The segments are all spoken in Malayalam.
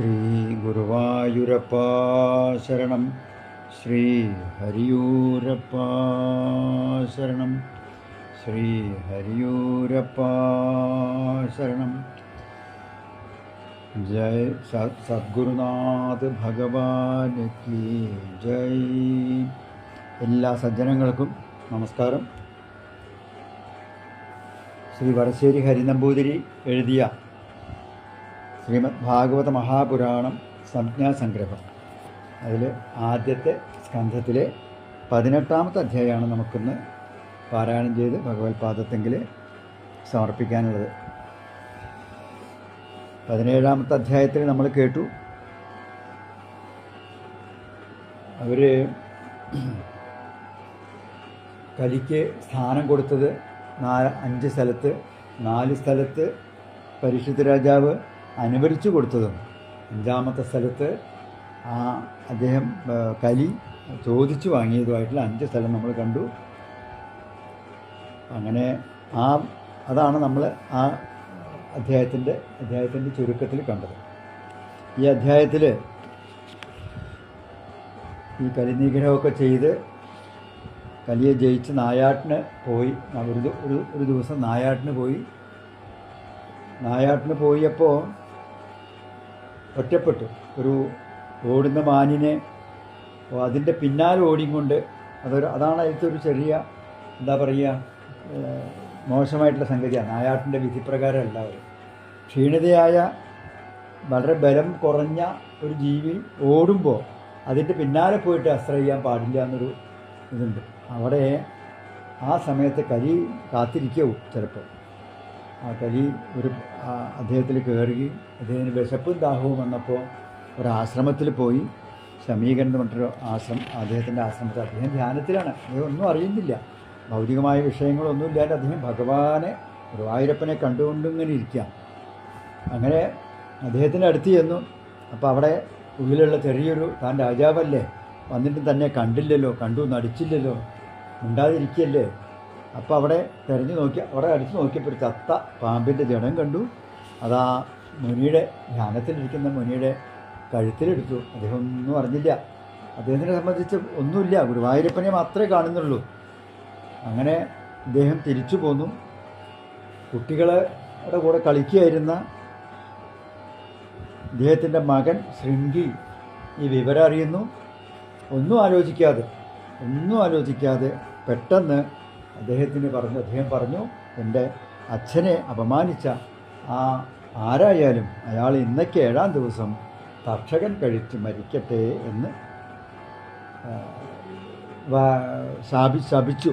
ശ്രീ ഗുരുവായൂരപ്പ ശരണം. ശ്രീ ഹരിയൂരപ്പ ശരണം. ശ്രീ ഹരിയൂരപ്പ ശരണം. ജയ് സദ്ഗുരുനാഥ് കീ ജയ്. എല്ലാ സജ്ജനങ്ങൾക്കും നമസ്കാരം. ശ്രീ വടശ്ശേരി ഹരിനമ്പൂതിരി എഴുതിയ ശ്രീമദ് ഭാഗവത മഹാപുരാണം സംജ്ഞാസംഗ്രഹം. അതിൽ ആദ്യത്തെ സ്കന്ധത്തിലെ പതിനെട്ടാമത്തെ അധ്യായമാണ് നമുക്കിന്ന് പാരായണം ചെയ്ത് ഭഗവത്പാദത്തെങ്കിൽ സമർപ്പിക്കാനുള്ളത്. പതിനേഴാമത്തെ അധ്യായത്തിൽ നമ്മൾ കേട്ടു. അവർ കലിക്ക് സ്ഥാനം കൊടുത്തത് നാല് അഞ്ച് സ്ഥലത്ത് നാല് സ്ഥലത്ത് പരിശുദ്ധ രാജാവ് അനുവദിച്ചു കൊടുത്തതും അഞ്ചാമത്തെ സ്ഥലത്ത് ആ അദ്ദേഹം കലി ചോദിച്ചു വാങ്ങിയതുമായിട്ടുള്ള അഞ്ച് സ്ഥലം നമ്മൾ കണ്ടു. അങ്ങനെ ആ അതാണ് നമ്മൾ ആ അധ്യായത്തിന്റെ അധ്യായത്തിന്റെ ചുരുക്കത്തിൽ കണ്ടത്. ഈ അധ്യായത്തിൽ ഈ കലി കലിനിഗ്രഹമൊക്കെ ചെയ്ത് കലിയെ ജയിച്ച് നായാട്ടിന് പോയി ഒരു ഒരു ദിവസം നായാട്ടിന് പോയി. നായാട്ടിന് പോയപ്പോൾ ഒറ്റപ്പെട്ടു. ഒരു ഓടുന്ന മാനിനെ അതിന്റെ പിന്നാലെ ഓടിക്കൊണ്ട് അതൊരു അതാണ് അതിലത്തെ ഒരു ചെറിയ എന്താ പറയുക മോശമായിട്ടുള്ള സംഗതിയാണ്. നായാട്ടിന്റെ വിധിപ്രകാരം എല്ലാവരും ക്ഷീണിതയായ വളരെ ബലം കുറഞ്ഞ ഒരു ജീവി ഓടുമ്പോൾ അതിന്റെ പിന്നാലെ പോയിട്ട് ആശ്രയിക്കാൻ പാടില്ല എന്നൊരു ഇതുണ്ട്. അവിടെ ആ സമയത്ത് കരി കാത്തിരിക്കും ചിലപ്പോൾ. ആ കലി ഒരു അദ്ദേഹത്തിൽ കയറുകയും അദ്ദേഹത്തിന് വിശപ്പും ദാഹവും വന്നപ്പോൾ ഒരാശ്രമത്തിൽ പോയി. ശമീകരൻ എന്ന് പറഞ്ഞൊരു ആശ്രമം അദ്ദേഹത്തിന്റെ ആശ്രമത്തിൽ അദ്ദേഹം ധ്യാനത്തിലാണ്. അദ്ദേഹം ഒന്നും അറിയുന്നില്ല. ഭൗതികമായ വിഷയങ്ങളൊന്നും ഇല്ലാതെ അദ്ദേഹം ഭഗവാനെ ഗുരുവായൂരപ്പനെ കണ്ടുകൊണ്ടിങ്ങനെ ഇരിക്കാം. അങ്ങനെ അദ്ദേഹത്തിന്റെ അടുത്ത് ചെന്നു. അപ്പോൾ അവിടെ ഉള്ളിലുള്ള ചെറിയൊരു താൻ രാജാവല്ലേ? വന്നിട്ട് തന്നെ കണ്ടില്ലല്ലോ കണ്ടു നടിച്ചില്ലല്ലോ മിണ്ടാതിരിക്കല്ലേ? അപ്പോൾ അവിടെ തിരഞ്ഞു നോക്കി അവിടെ അടുത്ത് നോക്കിയപ്പോൾ ഒരു ചത്ത പാമ്പിന്റെ ജടം കണ്ടു. അതാ മുനിയുടെ ധ്യാനത്തിലിരിക്കുന്ന മുനിയുടെ കഴുത്തിലെടുത്തു. അദ്ദേഹം ഒന്നും അറിഞ്ഞില്ല. അദ്ദേഹത്തിനെ സംബന്ധിച്ച് ഒന്നുമില്ല. ഗുരുവായൂരപ്പനെ മാത്രമേ കാണുന്നുള്ളൂ. അങ്ങനെ അദ്ദേഹം തിരിച്ചു പോന്നു. കുട്ടികളുടെ കൂടെ കളിക്കുകയായിരുന്ന ഇദ്ദേഹത്തിന്റെ മകൻ ശൃംഗി ഈ വിവരം അറിയുന്നു. ഒന്നും ആലോചിക്കാതെ ഒന്നും ആലോചിക്കാതെ പെട്ടെന്ന് അദ്ദേഹത്തിന് പറഞ്ഞു അദ്ദേഹം പറഞ്ഞു എന്റെ അച്ഛനെ അപമാനിച്ച ആ ആരായാലും അയാൾ ഇന്നേക്ക് ഏഴാം ദിവസം തർഷകൻ കഴിച്ച് മരിക്കട്ടെ എന്ന് ശാപി ശപിച്ചു.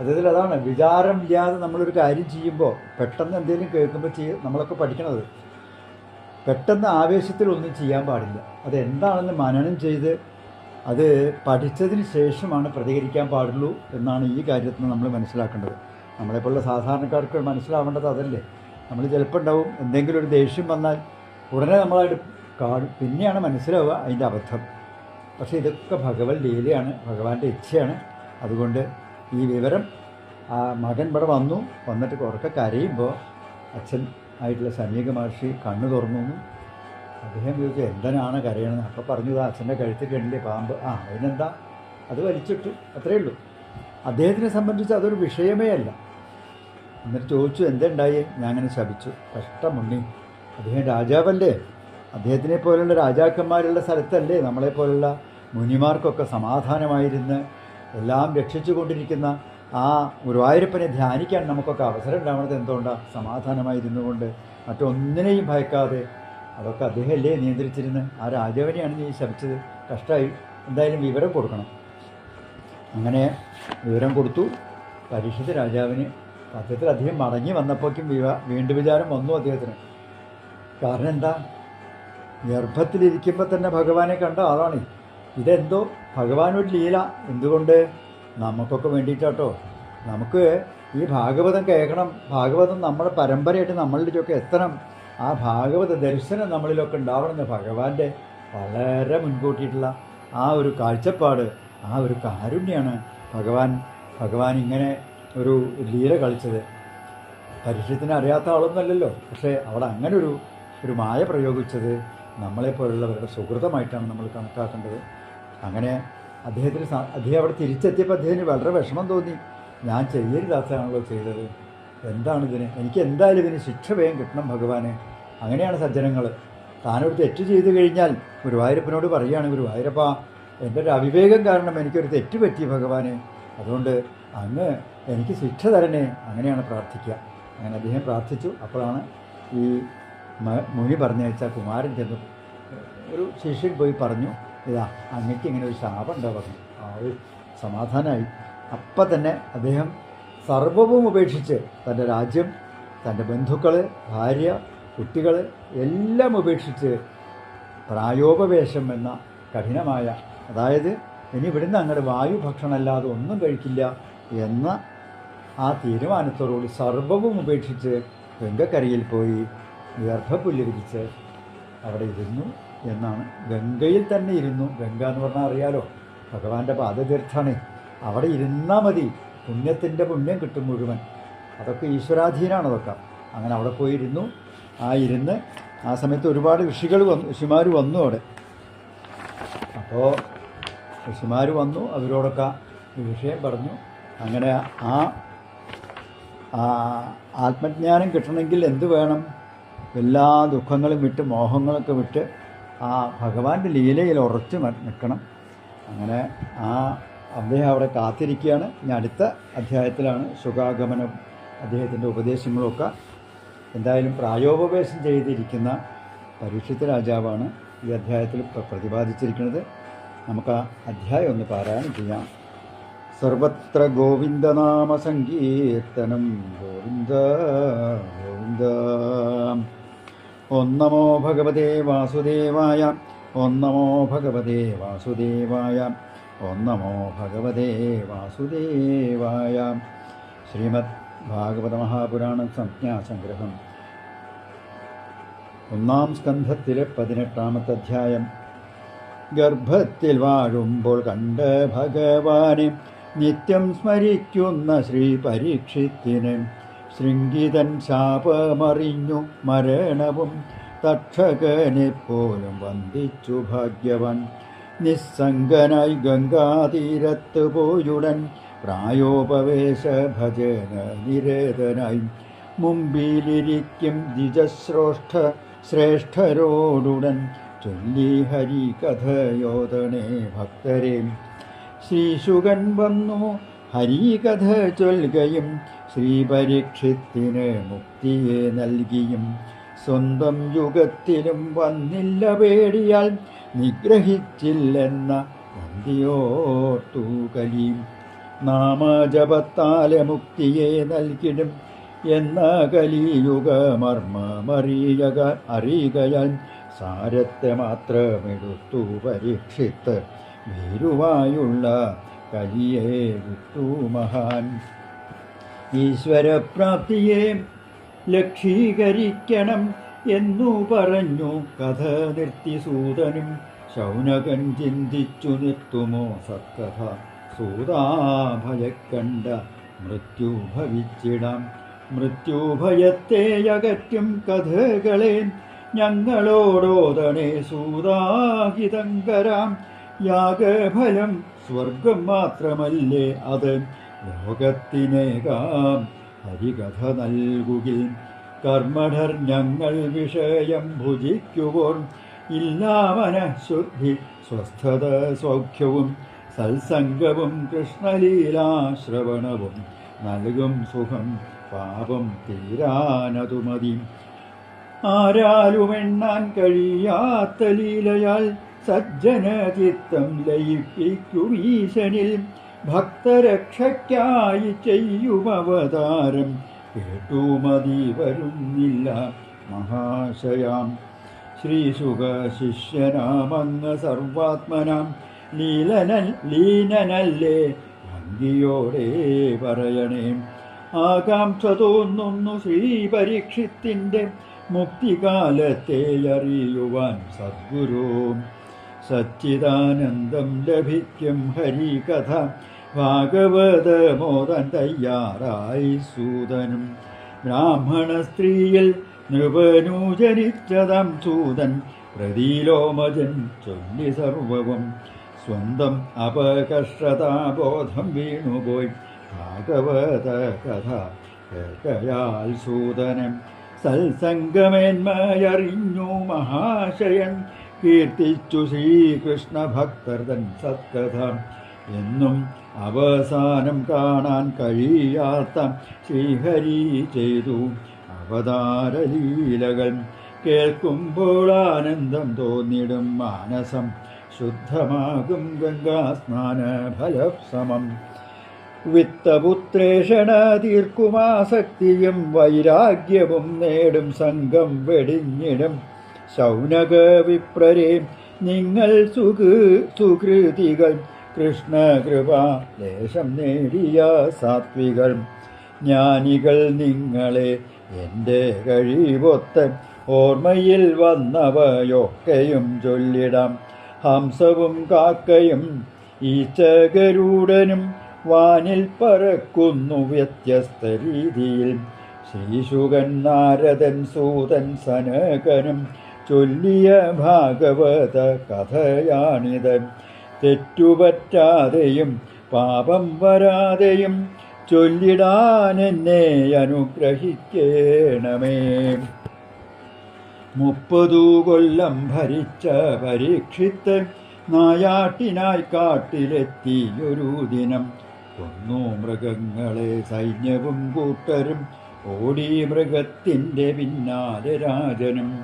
അതിൽ അതാണ് വിചാരം ഇല്ലാതെ നമ്മളൊരു കാര്യം ചെയ്യുമ്പോൾ പെട്ടെന്ന് എന്തെങ്കിലും കേൾക്കുമ്പോൾ ചെയ്യ നമ്മളൊക്കെ പഠിക്കണത് പെട്ടെന്ന് ആവേശത്തിൽ ഒന്നും ചെയ്യാൻ പാടില്ല. അതെന്താണെന്ന് മനനം ചെയ്ത് അത് പഠിച്ചതിന് ശേഷമാണ് പ്രതികരിക്കാൻ പാടുള്ളൂ എന്നാണ് ഈ കാര്യത്തിൽ നമ്മൾ മനസ്സിലാക്കേണ്ടത്. നമ്മളെപ്പോലുള്ള സാധാരണക്കാർക്ക് മനസ്സിലാവേണ്ടത് അതല്ലേ? നമ്മൾ ചിലപ്പോൾ ഉണ്ടാവും എന്തെങ്കിലും ഒരു ദേഷ്യം വന്നാൽ ഉടനെ നമ്മളായിട്ട് കാണും. പിന്നെയാണ് മനസ്സിലാവുക അതിന്റെ അബദ്ധം. പക്ഷേ ഇതൊക്കെ ഭഗവത് ലീലയാണ് ഭഗവാന്റെ ഇച്ഛയാണ്. അതുകൊണ്ട് ഈ വിവരം ആ മകൻ ഇവിടെ വന്നു. വന്നിട്ട് കുറക്കെ കരയുമ്പോൾ അച്ഛൻ ആയിട്ടുള്ള സമീക മഹർഷി കണ്ണു തുറന്നു. അദ്ദേഹം ചോദിച്ചു എന്തിനാണ് കരയണത്? അപ്പോൾ പറഞ്ഞു "ദാ അച്ഛന്റെ കഴുത്തിൽ കണ്ടില്ലേ പാമ്പ്. ആ അതിനെന്താ? അത് വലിച്ചിട്ടു അത്രയേ ഉള്ളൂ. അദ്ദേഹത്തിനെ സംബന്ധിച്ച് അതൊരു വിഷയമേ അല്ല. എന്നിട്ട് ചോദിച്ചു എന്തുണ്ടായി? ഞാൻ അങ്ങനെ ശപിച്ചു. കഷ്ടമുണ്ണി. അദ്ദേഹം രാജാവല്ലേ? അദ്ദേഹത്തിനെ പോലുള്ള രാജാക്കന്മാരുള്ള സ്ഥലത്തല്ലേ നമ്മളെ നമ്മളെപ്പോലുള്ള മുനിമാർക്കൊക്കെ സമാധാനമായിരുന്ന് എല്ലാം രക്ഷിച്ചു കൊണ്ടിരിക്കുന്ന ആ ഗുരുവായൂരപ്പനെ ധ്യാനിക്കാൻ നമുക്കൊക്കെ അവസരം ഉണ്ടാവുന്നത് എന്തുകൊണ്ടാണ് സമാധാനമായിരുന്നു കൊണ്ട് മറ്റൊന്നിനെയും ഭയക്കാതെ അതൊക്കെ അദ്ദേഹമല്ലേ നിയന്ത്രിച്ചിരുന്ന്? ആ രാജാവിനെയാണ് നീ ശപിച്ചത്. കഷ്ടമായി എന്തായാലും വിവരം കൊടുക്കണം. അങ്ങനെ വിവരം കൊടുത്തു. പരീക്ഷത്ത് രാജാവിന് സത്യത്തിൽ അദ്ദേഹം മടങ്ങി വന്നപ്പോഴേക്കും വിവ വീണ്ടും വിചാരം വന്നു അദ്ദേഹത്തിന്. കാരണം എന്താ? ഗർഭത്തിലിരിക്കുമ്പോൾ തന്നെ ഭഗവാനെ കണ്ട ആളാണ്. ഇതെന്തോ ഭഗവാനൊരു ലീല. എന്തുകൊണ്ട്? നമുക്കൊക്കെ വേണ്ടിയിട്ടാട്ടോ. നമുക്ക് ഈ ഭാഗവതം കേൾക്കണം. ഭാഗവതം നമ്മുടെ പരമ്പരയായിട്ട് നമ്മളിലേക്കൊക്കെ എത്തണം. ആ ഭാഗവത ദർശനം നമ്മളിലൊക്കെ ഉണ്ടാവണമെന്ന് ഭഗവാന്റെ വളരെ മുൻകൂട്ടിയിട്ടുള്ള ആ ഒരു കാഴ്ചപ്പാട് ആ ഒരു കാരുണ്യാണ് ഭഗവാൻ ഭഗവാൻ ഇങ്ങനെ ഒരു ലീല കളിച്ചത്. പരിശുദ്ധത്തിന് അറിയാത്ത ആളൊന്നുമല്ലല്ലോ പക്ഷേ അവിടെ അങ്ങനെ ഒരു ഒരു മായ പ്രയോഗിച്ചത് നമ്മളെപ്പോലുള്ളവരുടെ സുഹൃതമായിട്ടാണ് നമ്മൾ കണക്കാക്കേണ്ടത്. അങ്ങനെ അദ്ദേഹത്തിന് അദ്ദേഹം അവിടെ തിരിച്ചെത്തിയപ്പോൾ അദ്ദേഹത്തിന് വളരെ വിഷമം തോന്നി. ഞാൻ ചെയ്യരുതാത്തതാണല്ലോ ചെയ്തത്. എന്താണ് ഇതിന്? എനിക്ക് എന്തായാലും ഇതിന് ശിക്ഷ വേഗം കിട്ടണം ഭഗവാനെ. അങ്ങനെയാണ് സജ്ജനങ്ങൾ താനൊരു തെറ്റ് ചെയ്തു കഴിഞ്ഞാൽ ഗുരുവായൂരപ്പനോട് പറയുകയാണ് ഗുരുവായൂരപ്പ എന്റെ ഒരു അവിവേകം കാരണം എനിക്കൊരു തെറ്റ് പറ്റി ഭഗവാനെ. അതുകൊണ്ട് അങ്ങ് എനിക്ക് ശിക്ഷ തരണേ. അങ്ങനെയാണ് പ്രാർത്ഥിക്കുക. അങ്ങനെ അദ്ദേഹം പ്രാർത്ഥിച്ചു. അപ്പോഴാണ് ഈ മുനി പറഞ്ഞയച്ച കുമാരൻ ചെന്ന് ഒരു ശിഷ്യൻ പോയി പറഞ്ഞു ഇതാ അങ്ങക്ക് ഇങ്ങനെ ഒരു ശാപം ഉണ്ടോ പറഞ്ഞു. ആ ഒരു സമാധാനമായി അപ്പം തന്നെ അദ്ദേഹം സർവവും ഉപേക്ഷിച്ച് തന്റെ രാജ്യം തന്റെ ബന്ധുക്കൾ ഭാര്യ കുട്ടികൾ എല്ലാം ഉപേക്ഷിച്ച് പ്രായോപവേശം എന്ന കഠിനമായ അതായത് ഇനി ഇവിടുന്ന് അങ്ങോട്ട് വായു ഭക്ഷണമല്ലാതെ ഒന്നും കഴിക്കില്ല എന്ന ആ തീരുമാനത്തോടുകൂടി സർവവും ഉപേക്ഷിച്ച് ഗംഗക്കരയിൽ പോയി ഗർഭപ്പുല്ല് വിരിച്ച് അവിടെ ഇരുന്നു എന്നാണ്. ഗംഗയിൽ തന്നെ ഇരുന്നു. ഗംഗ എന്ന് പറഞ്ഞാൽ അറിയാലോ ഭഗവാന്റെ പാദതീർത്ഥാണ്. അവിടെ ഇരുന്നാൽ മതി. പുണ്യത്തിന്റെ പുണ്യം കിട്ടും മുഴുവൻ. അതൊക്കെ ഈശ്വരാധീനമാണ് അതൊക്കെ. അങ്ങനെ അവിടെ പോയിരുന്നു. ആ ഇരുന്ന് ആ സമയത്ത് ഒരുപാട് ഋഷികൾ വന്നു ഋഷിമാർ വന്നു അവിടെ. അപ്പോൾ ഋഷിമാർ വന്നു അവരോടൊക്കെ ഈ വിഷയം പറഞ്ഞു. അങ്ങനെ ആ ആത്മജ്ഞാനം കിട്ടണമെങ്കിൽ എന്ത് വേണം? എല്ലാ ദുഃഖങ്ങളും വിട്ട് മോഹങ്ങളൊക്കെ വിട്ട് ആ ഭഗവാന്റെ ലീലയിൽ ഉറച്ചു നിൽക്കണം അങ്ങനെ ആ അദ്ദേഹം അവിടെ കാത്തിരിക്കുകയാണ്. ഇനി അടുത്ത അധ്യായത്തിലാണ് സുഖാഗമനം. അദ്ദേഹത്തിന്റെ ഉപദേശങ്ങളൊക്കെ എന്തായാലും പ്രായോപവേശം ചെയ്തിരിക്കുന്ന പരീക്ഷിത രാജാവാണ് ഈ അധ്യായത്തിൽ പ്രതിപാദിച്ചിരിക്കുന്നത്. നമുക്ക് ആ അധ്യായം ഒന്ന് പാരായണം ചെയ്യാം. സർവത്ര ഗോവിന്ദനാമ സങ്കീർത്തനം ഗോവിന്ദ ഗോവിന്ദ. ഓം നമോ ഭഗവതേ വാസുദേവായ ഓം നമോ ഭഗവതേ വാസുദേവായ. ഓം നമോ ഭഗവതേ വാസുദേവായ. ശ്രീമദ് ഭാഗവത മഹാപുരാണ സംജ്ഞാസംഗ്രഹം ഒന്നാം സ്കന്ധത്തിലെ പതിനെട്ടാമത്തെ അധ്യായം. ഗർഭത്തിൽ വാഴുമ്പോൾ കണ്ട ഭഗവാനെ നിത്യം സ്മരിക്കുന്ന ശ്രീ പരീക്ഷിത്തിന് ശൃംഗിതൻ ശാപമറിഞ്ഞു മരണവും തക്ഷകനെ പോലും വന്ദിച്ചു ഭാഗ്യവാൻ. നിസ്സംഗനായി ഗംഗാതീരത്ത് പോയുടൻ പ്രായോപവേശ ഭജന നിരേതനായി. മുമ്പിലിരിക്കും ദ്വിജശ്രോഷ്ഠ ശ്രേഷ്ഠരോടുടൻ ചൊല്ലി ഹരി കഥയോധനെ ഭക്തരെ. ശ്രീശുകൻ വന്നു ഹരികഥ ചൊൽകയും ശ്രീപരീക്ഷത്തിന് മുക്തിയെ നൽകിയും. സ്വന്തം യുഗത്തിലും വന്നില്ല പേടിയാൽ നിഗ്രഹിച്ചില്ലെന്ന നന്ദിയോർത്തു കലിയും നാമജപത്താലെ മുക്തിയെ നൽകിടും എന്ന കലിയുഗമർമ്മറിയ അറിയുകയാൻ സാരത്തെ മാത്രമെടുത്തു പരീക്ഷിത്ത് ഭീരുവായുള്ള കലിയെ വിട്ടു മഹാൻ. ഈശ്വരപ്രാപ്തിയെ ലക്ഷീകരിക്കണം എന്നു പറഞ്ഞു. കഥ നിർത്തി സൂതനും ശൗനകൻ ചിന്തിച്ചു നിർത്തുമോ സത്കഥ? സൂതാഭയക്കണ്ട മൃത്യു ഭവിച്ചിടാം. മൃത്യുഭയത്തെ അകറ്റും കഥകളെ ഞങ്ങളോടോതണേ. സൂതാഹിതങ്കരാം യാഗഫലം സ്വർഗം മാത്രമല്ലേ അത്? ലോകത്തിനേകാം. ഹരികഥ നൽകുകിൽ കർമ്മഠർ ഞങ്ങൾ വിഷയം ഭുജിക്കുവോർ. ഇല്ലാ ശുദ്ധി സ്വസ്ഥത സൗഖ്യവും സത്സംഗവും കൃഷ്ണലീലാശ്രവണവും. നൽകും സുഖം പാപം തീരാനതു മതി ആരാലുമെണ്ണാൻ കഴിയാത്ത ലീലയാൽ സജ്ജന ചിത്തം ലയിപ്പിക്കും ഈശനിൽ. ഭക്തരക്ഷയ്ക്കായി ചെയ്യും അവതാരം കേട്ടുമതി വരുന്നില്ല മഹാശയാം. ശ്രീസുഖ ശിഷ്യനാമങ്ങ് സർവാത്മനാം. ലീലനൽ ലീനനല്ലേ? ഭംഗിയോടെ പറയണേ. ആകാംക്ഷ തോന്നുന്നു ശ്രീപരീക്ഷത്തിന്റെ മുക്തികാലത്തെ അറിയുവാൻ സദ്ഗുരു. സച്ചിദാനന്ദം ലഭിക്കും ഹരികഥ. ഭാഗവത മോദൻ തയ്യാറായി സൂതനും ബ്രാഹ്മണ സ്ത്രീയിൽ നൃപനു ജനിച്ചതാം സൂതൻ പ്രതിലോമജൻ ചൊല്ലി സർവവും സ്വന്തം അപകർഷതാബോധം വീണുപോയി. ഭാഗവത കഥ കേൾക്കയാൽ സൂതനം സത്സംഗമേന്മയറിഞ്ഞു മഹാശയൻ കീർത്തിച്ചു ശ്രീകൃഷ്ണ ഭക്തർ തൻ സത്കഥ. എന്നും അവസാനം കാണാൻ കഴിയാത്ത ശ്രീഹരി ചെയ്തു അവതാരലീലകൾ. കേൾക്കുമ്പോൾ ആനന്ദം തോന്നിടും മാനസം. ശുദ്ധമാകും ഗംഗാസ്നാന ഫലസമം വിത്തപുത്രേഷണ തീർക്കുമാസക്തിയും വൈരാഗ്യവും നേടും സംഘം വെടിഞ്ഞിടും. ശൗനക വിപ്രരെ നിങ്ങൾ സുഖ സുകൃതികൾ കൃഷ്ണകൃപ ദേശം നേടിയ സാത്വികൾ ജ്ഞാനികൾ നിങ്ങളെ എന്റെ കഴിവൊത്ത ഓർമ്മയിൽ വന്നവയൊക്കെയും ചൊല്ലിടാം. ഹംസവും കാക്കയും ഈച്ചകരൂടനും വാനിൽ പറക്കുന്നു വ്യത്യസ്ത രീതിയിൽ. ശ്രീശുകൻ നാരദൻ സൂതൻ സനകനും ചൊല്ലിയ ഭാഗവത കഥയാണിത്. തെറ്റുപറ്റാതെയും പാപം വരാതെയും ചൊല്ലിടാൻ എന്നെ അനുഗ്രഹിക്കണമേ. മുപ്പതു കൊല്ലം ഭരിച്ച പരീക്ഷിത്ത് നായാട്ടിനായി കാട്ടിലെത്തിയൊരു ദിനം. കൊന്നു മൃഗങ്ങളെ സൈന്യവും കൂട്ടരും. ഓടി മൃഗത്തിന്റെ പിന്നാലെ രാജനും.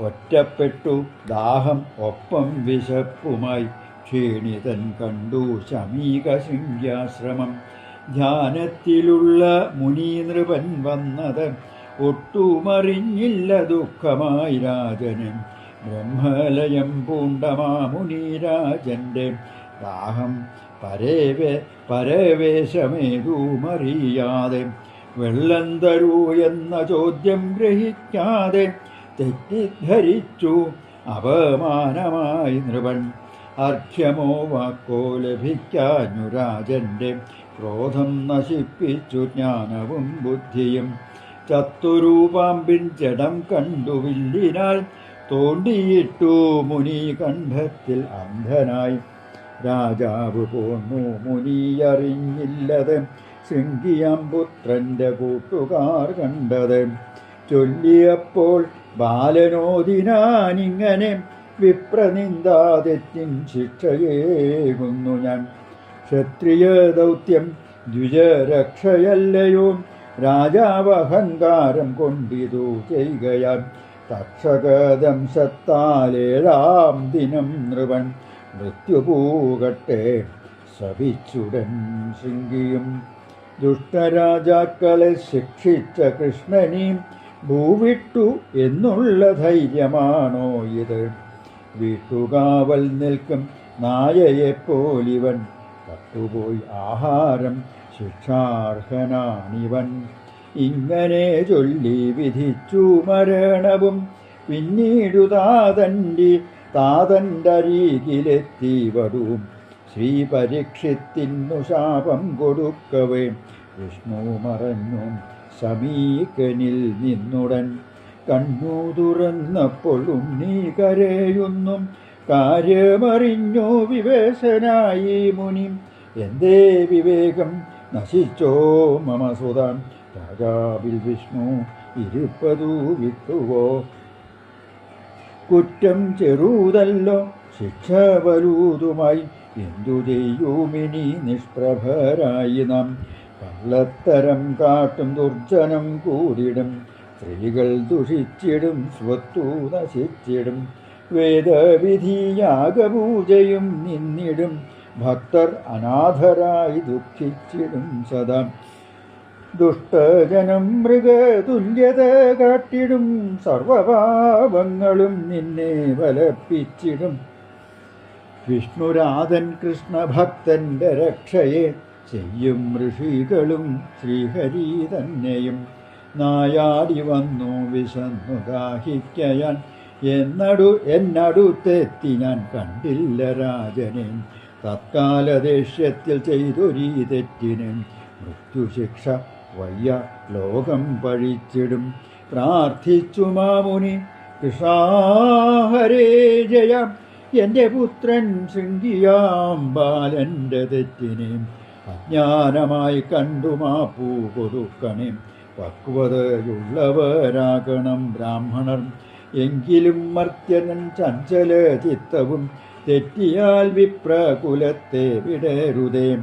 ഒറ്റപ്പെട്ടു ദാഹം ഒപ്പം വിശപ്പുമായി. ക്ഷീണിതൻ കണ്ടു ശമീക ശൃംഗ്യാശ്രമം ധ്യാനത്തിലുള്ള മുനീനൃപൻ വന്നത് ഒട്ടുമറിഞ്ഞില്ല ദുഃഖമായി രാജന്. ബ്രഹ്മലയം പൂണ്ടമാമുനീരാജന്റെ ദാഹം പരേവേ പരവേശമേതുമറിയാതെ. വെള്ളം തരൂ എന്ന ചോദ്യം ഗ്രഹിക്കാതെ തെറ്റിദ്ധരിച്ചു അപമാനമായി നൃപൻ അർഘ്യമോ വാക്കോ ലഭിക്കാനു രാജന്റെ ക്രോധം നശിപ്പിച്ചു ജ്ഞാനവും ബുദ്ധിയും. ചത്തുരൂപാമ്പിൻ ജഡം കണ്ടു വില്ലിനാൽ തോണ്ടിയിട്ടു മുനി കണ്ഠത്തിൽ അന്ധനായി. രാജാവ് പോന്നു മുനിയറിഞ്ഞില്ലത് ശൃംഗിയാം പുത്രന്റെ കൂട്ടുകാർ കണ്ടത്. ചൊല്ലിയപ്പോൾ ബാലനോദിനാനിങ്ങനെ വിപ്രനിന്ദാതെറ്റിൻ ശിക്ഷയേകുന്നു ഞാൻ. ക്ഷത്രിയ ദൗത്യം ദ്വിജരക്ഷയല്ലയോ? രാജാവ് അഹങ്കാരം കൊണ്ടിതു ചെയ്യുകയാൽ തക്ഷകദംശത്താലേഴാം ദിനം നൃവൻ മൃത്യുപൂകട്ടെ ശപിച്ചുടൻ ശൃംഗിയും. ദുഷ്ടരാജാക്കളെ ശിക്ഷിച്ച കൃഷ്ണനെയും ഭൂവിട്ടു എന്നുള്ള ധൈര്യമാണോ ഇത്? വീട്ടുകാവൽ നിൽക്കും നായയെപ്പോലിവൻ കട്ടുപോയി ആഹാരം ശിക്ഷാർഹനാണിവൻ. ഇങ്ങനെ ചൊല്ലി വിധിച്ചു മരണവും പിന്നീടു താതന്റെ താതന്റെ അരികിലെത്തി ശാപം കൊടുക്കവേ. വിഷ്ണു മറഞ്ഞു സമീകനിൽ നിന്നുടൻ. കണ്ണു തുറന്നപ്പോഴും നീ കരയുന്നു കാര്യമറിഞ്ഞു വിവേശനായി മുനി. എന്തേ വിവേകം? നശിച്ചോ മമ സുതാൻ രാജാവിൽ വിഷ്ണു ഇരുപ്പതു വിട്ടുവോ? കുറ്റം ചെറുതല്ലോ ശിക്ഷ വലുതുമായി എന്തു ചെയ്യുമിനി നിഷ്പ്രഭരായി നാം? കള്ളത്തരം കാട്ടും ദുർജനം കൂടിടും. സ്ത്രീകൾ ദുഷിച്ചിടും സ്വത്തു നശിച്ചിടും. വേദവിധിയാഗപൂജയും നിന്നിടും. ഭക്തർ അനാഥരായി ദുഃഖിച്ചിടും സദാ. ദുഷ്ടജനം മൃഗതുല്യത കാട്ടിടും. സർവപാപങ്ങളും നിന്നെ വലപ്പിച്ചിടും വിഷ്ണുരാധൻ കൃഷ്ണഭക്തന്റെ രക്ഷയെ ചെയ്യും ഋഷികളും ശ്രീഹരി തന്നെയും. നായാടി വന്നു വിശന്നു ദാഹിക്കയാൻ. എന്നടു എന്നടുത്തെത്തി ഞാൻ കണ്ടില്ല രാജനെ. തത്കാല ദേഷ്യത്തിൽ ചെയ്തൊരീ തെറ്റിന്. മൃത്യുശിക്ഷ വയ്യ ലോകം പഴിച്ചിടും. പ്രാർത്ഥിച്ചു മാമുനി കൃഷാഹരേ ജയ. എന്റെ പുത്രൻ ശൃംഗിയാം ബാലന്റെ തെറ്റിനെ. അജ്ഞാനമായി കണ്ടു മാപ്പൂ കൊടുക്കണേ പക്വതയുള്ളവരാകണം ബ്രാഹ്മണർ. എങ്കിലും മർത്യനൻ ചഞ്ചല ചിത്തവും തെറ്റിയാൽ വിപ്രകുലത്തെ വിടരുതേ.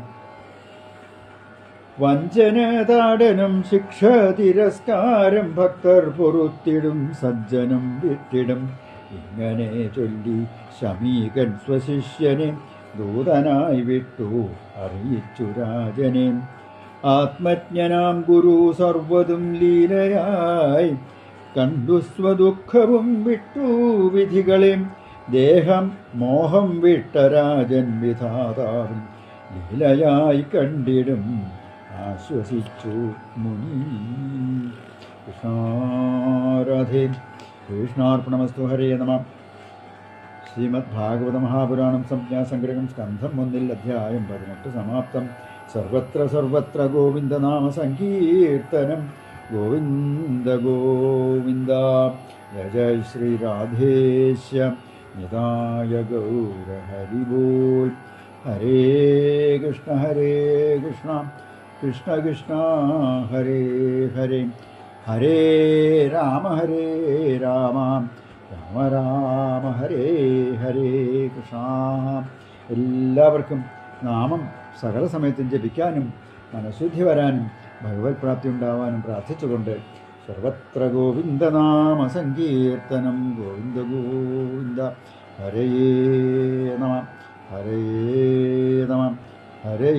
വഞ്ചനതാടനും ശിക്ഷ തിരസ്കാരം ഭക്തർ പൊറുത്തിടും സജ്ജനം വിട്ടിടും. ഇങ്ങനെ ചൊല്ലി ശമീകൻ സ്വശിഷ്യനെ ദൂതനായി വിട്ടു അറിയിച്ചു രാജനെ. ആത്മജ്ഞനാം ഗുരു സർവതും ലീലയായി. കണ്ടു സ്വദുഃഖവും വിട്ടു വിധികളെ ദേഹം മോഹം വിട്ട രാജൻ വിധാതാവിൻ ലീലയായി കണ്ടിടും. ആശ്വസിച്ചു മുനി. കൃഷ്ണാരാധേ. കൃഷ്ണാർപ്പണമസ്തു. ഹരേ നമ. ശ്രീമദ് ഭാഗവത മഹാപുരാണം സംജ്ഞാസംഗ്രഹം സ്കന്ധം ഒന്നിൽ അധ്യായം പതിനെട്ട് സമാപ്തം. സർവത്ര സർവത്ര ഗോവിന്ദനാമ സങ്കീർത്തനം. ഗോവിന്ദ ഗോവിന്ദ. ജയ ജയ ശ്രീ രാധേശ നിതായ ഗൗര ഹരിബോൾ ഹരേ കൃഷ്ണ ഹരേ കൃഷ്ണ. കൃഷ്ണ കൃഷ്ണ ഹരേ ഹരേ. ഹരേ രാമ ഹരേ രാമ. രാമ രാമ ഹരേ ഹരേ കൃഷ്ണ. എല്ലാവർക്കും നാമം സകല സമയത്തും ജപിക്കാനും മനഃശുദ്ധി വരാനും ഭഗവത് പ്രാപ്തി ഉണ്ടാവാനും പ്രാർത്ഥിച്ചുകൊണ്ട് സർവത്ര ഗോവിന്ദനാമ സങ്കീർത്തനം. ഗോവിന്ദ ഗോവിന്ദ ഹരേ നമ. ഹരേ നമ. ഹരേ